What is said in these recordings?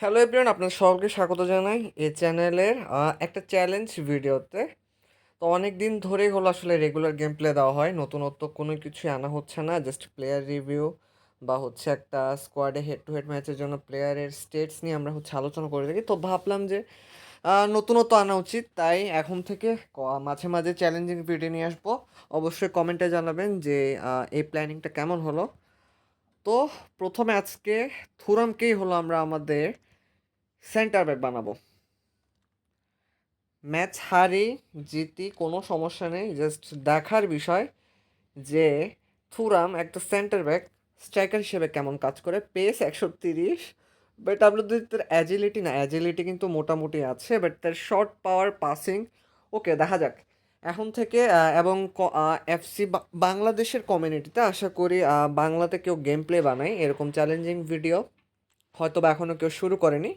Hello everyone আপনাদের সকলকে স্বাগত জানাই এই চ্যানেলের একটা চ্যালেঞ্জ ভিডিওতে তো অনেক দিন ধরেই হলো আসলে রেগুলার গেম প্লে দেওয়া হয়, নতুনত্ব কোনো কিছুই আনা হচ্ছে না জাস্ট প্লেয়ার রিভিউ বা হচ্ছে একটা স্কোয়াডে হেড টু হেড ম্যাচের জন্য প্লেয়ারের স্টেটস নিয়ে আমরা হচ্ছে আলোচনা করে থাকি। তো ভাবলাম যে নতুনত্ব আনা উচিত, তাই এখন থেকে মাঝে মাঝে চ্যালেঞ্জিং ভিডিও নিয়ে আসব। অবশ্যই কমেন্টে জানাবেন যে এই প্ল্যানিংটা কেমন হলো। তো প্রথমে আজকে থুরামকেই হলো আমরা আমাদের সেন্টার ব্যাক বানাবো। ম্যাচ হারি, জিতি, কোনো সমস্যা নেই জাস্ট দেখার বিষয় যে থুরাম একটা সেন্টার ব্যাক স্ট্রাইকার হিসেবে কেমন কাজ করে পেস একশো তিরিশ বাট আপনাদের তার অ্যাজিলিটি না অ্যাজিলিটি কিন্তু মোটামুটি আছে বাট তার শর্ট পাওয়ার পাসিং ওকে দেখা যাক। এখন থেকে এবং এফসি বাংলাদেশের কমিউনিটিতে আশা করি বাংলাতে কেউ গেম প্লে বানায়, এরকম চ্যালেঞ্জিং ভিডিও হয়তো বা এখনও কেউ শুরু করেনি।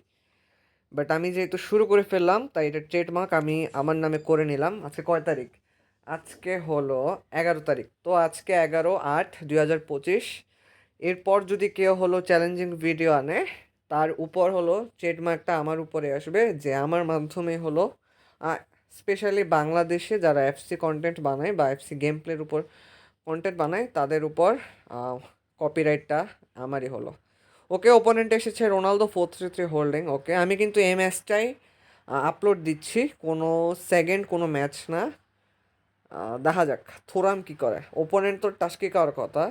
বাট আমি যেহেতু শুরু করে ফেললাম, তাই এটা ট্রেডমার্ক আমি আমার নামে করে নিলাম। আজকে কয় তারিখ? আজকে হলো এগারো তারিখ। তো আজকে এগারো আট দুই হাজার পঁচিশ। এরপর যদি কেউ হলো চ্যালেঞ্জিং ভিডিও আনে, তার উপর হলো ট্রেডমার্কটা আমার উপরে আসবে, যে আমার মাধ্যমে হলো স্পেশালি বাংলাদেশে যারা এফসি কন্টেন্ট বানায় বা এফসি গেম প্লের উপর কন্টেন্ট বানায়, তাদের উপর কপিরাইটটা আমারই হলো। ওকে ওপোনেন্ট এসেছে Ronaldo four three three holding okay. আমি কিন্তু এই ম্যাচটাই আপলোড দিচ্ছি। কোনো সেকেন্ড কোনো ম্যাচ না। দেখা যাক, থোরাম কি করে। ওপোনেন্ট তো টাস্কি করার কথা।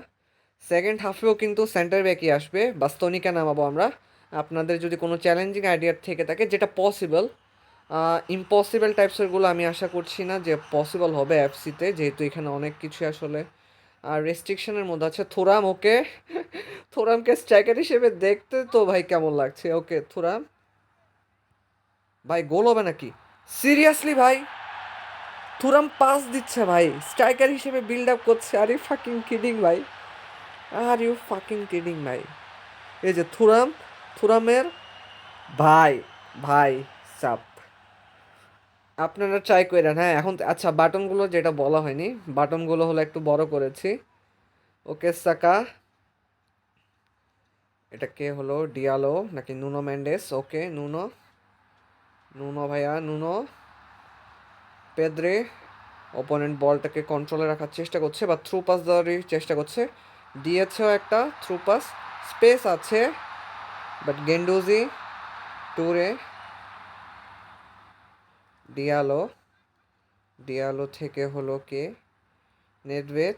সেকেন্ড হাফেও কিন্তু সেন্টার ব্যাকই আসবে বাস্তনিকা নামাবো আমরা। আপনাদের যদি কোনো চ্যালেঞ্জিং আইডিয়া থেকে থাকে, যেটা পসিবল ইম্পসিবল টাইপসেরগুলো আমি আশা করছি না যে পসিবল হবে এফসিতে যেহেতু এখানে অনেক কিছু আসলে আর রেস্ট্রিকশনের মধ্যে আছে। থোরাম, ওকে? থোরামকে স্ট্রাইকার হিসেবে দেখতে তো ভাই কেমন লাগছে? ওকে, থোরাম। ভাই, গোল হবে নাকি? সিরিয়াসলি ভাই? থুরাম পাস দিচ্ছে ভাই। স্ট্রাইকার হিসেবে বিল্ড আপ করছে। আর ইউ ফাকিং কিডিং ভাই? আর ইউ ফাকিং কিডিং ভাই? এই যে থুরাম, থুরামের ভাই ভাই, চাপ। আপনারা ট্রাই করেন হ্যাঁ এখন আচ্ছা বাটনগুলো যেটা বলা হয়নি, বাটনগুলো হলো একটু বড় করেছি। ওকে, সাকা। এটা কে হলো? ডিয়ালো, নাকি Nuno Mendes? Okay, Nuno. Nuno ভাইয়া, নুনো। পেদ্রে ওপোনেন্ট বলটাকে কন্ট্রোলে রাখার চেষ্টা করছে, বা থ্রু পাস দেওয়ারই চেষ্টা করছে। দিয়েছেও একটা থ্রু পাস স্পেস আছে but Guendouzi Touré Diallo. Diallo থেকে হলো কে? নেডভেদ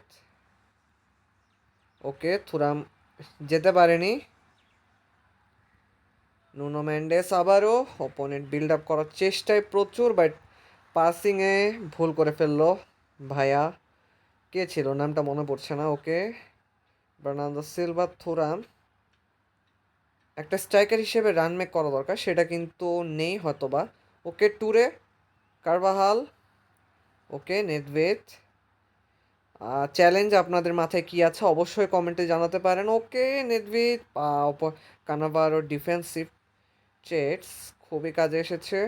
ওকে, থুরাম যেতে পারেনি। নুনো ম্যান্ডেস আবারও অপোনেন্ট বিল্ড আপ করার চেষ্টায় প্রচুর বাট পাসিংয়ে ভুল করে ফেলল। ভাইয়া, কে ছিল? নামটা মনে পড়ছে না, ওকে। Bernardo Silva, Thuram. একটা স্ট্রাইকার হিসেবে রান মেক করা দরকার, সেটা কিন্তু নেই হয়তোবা। ওকে, টুরে কারবাহাল, ওকে, নেদভেদ। চ্যালেঞ্জ আপনাদের মাথায় কি আছে অবশ্যই কমেন্টে জানাতে পারেন। ওকে, নেদভিদ কানাভার ও ডিফেন্সিভ চেটস খুবই কাজে এসেছে।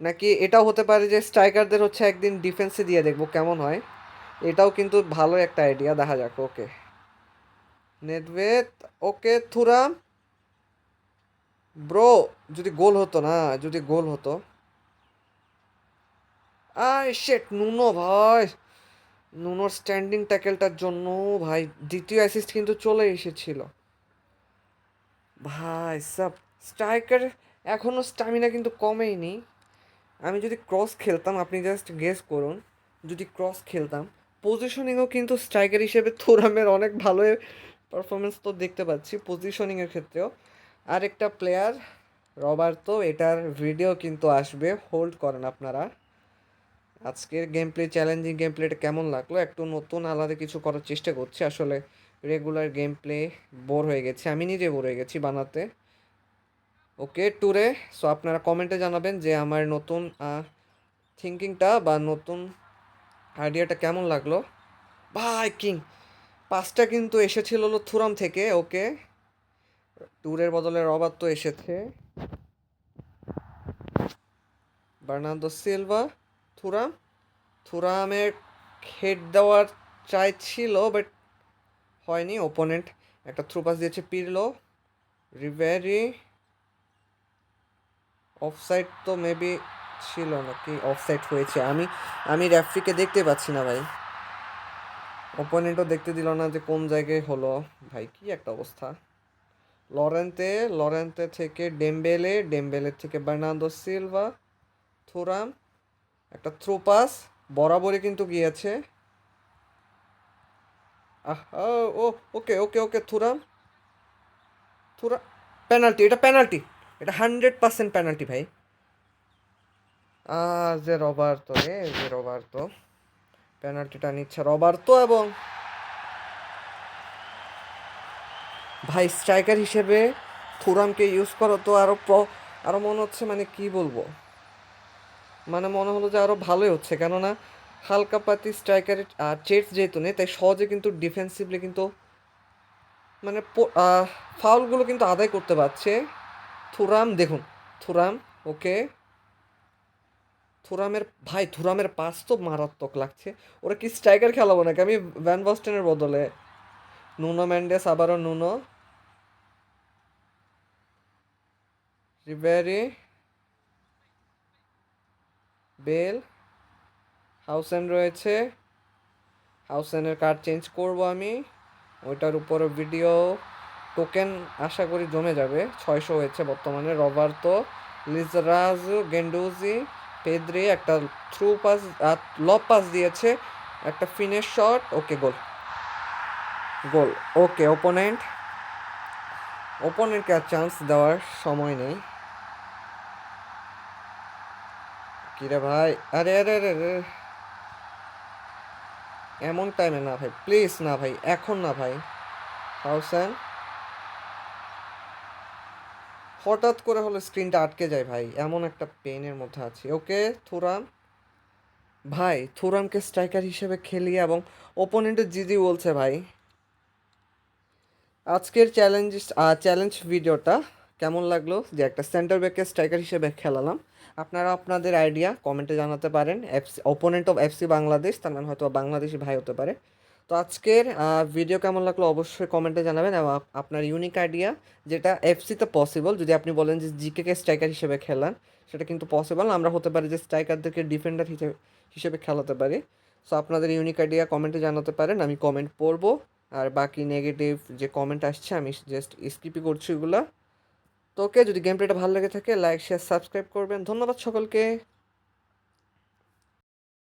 নাকি এটাও হতে পারে যে স্ট্রাইকারদের হচ্ছে একদিন ডিফেন্সে দিয়ে দেখব কেমন হয়। এটাও কিন্তু ভালো একটা আইডিয়া দেখা যাক, okay. Nedved, okay, Thuram. Bro যদি গোল হতো না, যদি গোল হতো। আয় শেট নুনো ভাই। নুনোর স্ট্যান্ডিং ট্যাকেলটার জন্য ভাই, দ্বিতীয় অ্যাসিস্ট কিন্তু চলে এসেছিল। ভাই, সব স্ট্রাইকার এখনও স্টামিনা কিন্তু কমেইনি। আমি যদি ক্রস খেলতাম, আপনি জাস্ট গেস করুন, যদি ক্রস খেলতাম পজিশনিংও কিন্তু স্ট্রাইকার হিসেবে থোরামের অনেক ভালো পারফরমেন্স তো দেখতে পাচ্ছি পজিশনিংয়ের ক্ষেত্রেও। আরেকটা প্লেয়ার রবার্তো এটার ভিডিও কিন্তু আসবে হোল্ড করেন আপনারা। আজকের গেম প্লে চ্যালেঞ্জিং গেম প্লেটা কেমন লাগল? একটু নতুন, আলাদা কিছু করার চেষ্টা করছি। আসলে রেগুলার গেম প্লে বোর হয়ে গেছে। আমি নিজে বোর হয়ে গেছি বানাতে। ওকে ট্যুরে সো আপনারা কমেন্টে জানাবেন যে আমার নতুন থিঙ্কিংটা বা নতুন আইডিয়াটা কেমন লাগল। ভাই কিং পাঁচটা কিন্তু এসেছিল হলো থুরাম থেকে ওকে ট্যুরের বদলে রবার তো এসেছে। বার্নান্দো সিলভা থুরাম থুরামের হেড দেওয়ার চাই ছিল বাট হয়নি। ওপোনেন্ট একটা থ্রু পাস দিয়েছে, পিরলো। রিভেরি অফসাইড তো মেবি ছিল নাকি? অফসাইড হয়েছে। আমি আমি রেফরিকে দেখতে পাচ্ছি না ভাই। ওপোনেন্টও দেখতে দিল না যে কোন জায়গায় হলো। ভাই, কি একটা অবস্থা। লরেন্তে লরেন্তে থেকে ডেমবেলে ডেমবেলের থেকে বার্নান্দো সিলভা থুরাম একটা থ্রো পাস বরাবরই কিন্তু গিয়েছে। ও ওকে ওকে ওকে, থুরাম। থুরা পেনাল্টি এটা পেনাল্টি এটা হান্ড্রেড পার্সেন্ট পেনাল্টি ভাই। আহ, যে রবার্তো রে, যে রবার্তো। পেনাল্টিটা নিচ্ছে রবার্তো এবং ভাই স্ট্রাইকার হিসেবে থুরামকে ইউজ করো তো আরও আরও মনে হচ্ছে মানে কি বলব? মানে মনে হলো যে আরও ভালোই হচ্ছে। কেননা হালকা পাতি স্ট্রাইকারের চেটস যেহেতু নেই, তাই সহজে কিন্তু ডিফেন্সিভলি কিন্তু মানে ফাউলগুলো কিন্তু আদায় করতে পারছে। থুরাম, দেখুন, থুরাম, ওকে। থুরামের, ভাই, থুরামের পাস তো মারাত্মক লাগছে। ওরা কি স্ট্রাইকার খেলাবো নাকি? আমি ভ্যান বস্টেনের বদলে। নুনো ম্যান্ডেস আবারও নুনো রিবেরি বেল হাউসেন রয়েছে। হাউসেনের কার্ড চেঞ্জ করব আমি। ওইটার উপরে ভিডিও টোকেন আশা করি জমে যাবে। ছয়শো হয়েছে বর্তমানে। রবার্তো লিজরাজ গেন্ডুজি পেদ্রি একটা থ্রু পাস লব পাস দিয়েছে। একটা finish shot okay goal goal okay opponent ওপোনেন্টকে আর চান্স দেওয়ার সময় নেই। কিরে ভাই? আরে আরে আরে আরে। এমন টাইমে না ভাই প্লিজ না ভাই, এখন না ভাই। হাউসেন হঠাৎ করে হলো স্ক্রিনটা আটকে যায় ভাই, এমন একটা পেনের মধ্যে আছি। Okay Thuram? ভাই, থুরামকে স্ট্রাইকার হিসেবে খেলি এবং ওপোনেন্টের জিজি বলছে ভাই। আজকের চ্যালেঞ্জ চ্যালেঞ্জ ভিডিওটা কেমন লাগল? যে একটা সেন্টার ব্যাককে স্ট্রাইকার হিসেবে খেলালাম। আপনারা আপনাদের আইডিয়া কমেন্টে জানাতে পারেন। FC opponent of FC Bangladesh তার মানে হয়তো বাংলাদেশি ভাই হতে পারে। তো আজকের ভিডিও কেমন লাগল অবশ্যই কমেন্টে জানাবেন এবং আপনার ইউনিক আইডিয়া যেটা এফসিতে পসিবল যদি আপনি বলেন যে জিকে কে স্ট্রাইকার হিসেবে খেলান, সেটা কিন্তু পসিবল আমরা হতে পারি যে স্ট্রাইকারদেরকে ডিফেন্ডার হিসেবে হিসেবে খেলাতে পারি। সো আপনাদের ইউনিক আইডিয়া কমেন্টে জানাতে পারেন। আমি কমেন্ট পড়ব। আর বাকি নেগেটিভ যে কমেন্ট আসছে, আমি জাস্ট স্কিপই করছি ওগুলা। তো ওকে যদি গেম প্লেটা ভালো লেগে থাকে লাইক শেয়ার সাবস্ক্রাইব করবেন। ধন্যবাদ সকলকে।